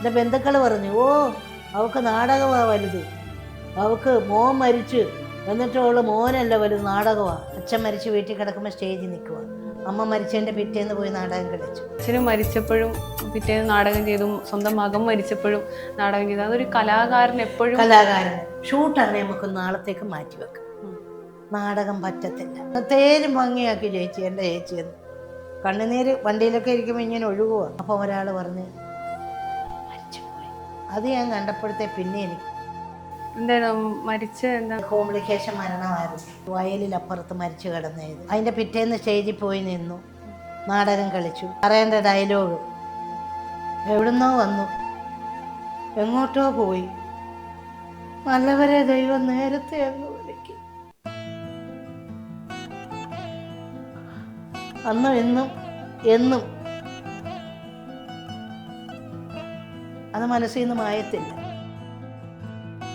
എന്റെ ബന്ധുക്കൾ പറഞ്ഞു ഓ അവൾക്ക് നാടകമാണ് വലുത്. അവൾക്ക് മോൻ മരിച്ച്. എന്നിട്ട് അവൾ മോനല്ല വലുത് നാടകമാണ് അച്ഛൻ മരിച്ച് വീട്ടിൽ കിടക്കുമ്പോൾ സ്റ്റേജിൽ നിൽക്കുക അമ്മ മരിച്ചതിന്റെ പിറ്റേന്ന് പോയി നാടകം കളിച്ചു. അച്ഛനും മരിച്ചപ്പോഴും പിറ്റേന്ന് നാടകം ചെയ്തു. സ്വന്തം മകൻ മരിച്ചപ്പോഴും നാടകം ചെയ്തു. അതൊരു കലാകാരൻ എപ്പോഴും കലാകാരൻ. ഷൂട്ടാണ് നമുക്ക് നാളത്തേക്ക് മാറ്റി വെക്കാം നാടകം പറ്റത്തില്ല. തേരും ഭംഗിയാക്കി ചേച്ചി എന്റെ ചേച്ചിയെന്ന്. കണ്ണുനീര് വണ്ടിയിലൊക്കെ ഇരിക്കുമ്പോൾ ഇങ്ങനെ ഒഴുകുക അപ്പോൾ ഒരാൾ പറഞ്ഞ് അത് ഞാൻ കണ്ടപ്പോഴത്തെ പിന്നെ എനിക്ക് എന്താണ് മരിച്ച എന്താ? കോംപ്ലിക്കേഷൻ മരണമായിരുന്നു. വയലിലപ്പുറത്ത് മരിച്ചു കിടന്നത് അതിന്റെ പിറ്റേന്ന് സ്റ്റേജിൽ പോയി നിന്നു. നാടകം കളിച്ചു. പറയേണ്ട ഡയലോഗ് എവിടുന്നോ വന്നു. എങ്ങോട്ടോ പോയി. നല്ലവരെ ദൈവം നേരത്തെ അന്ന് വിളിക്കും. അന്നും എന്നും എന്നും അത് മനസ്സിൽ നിന്ന് മായത്തില്ല.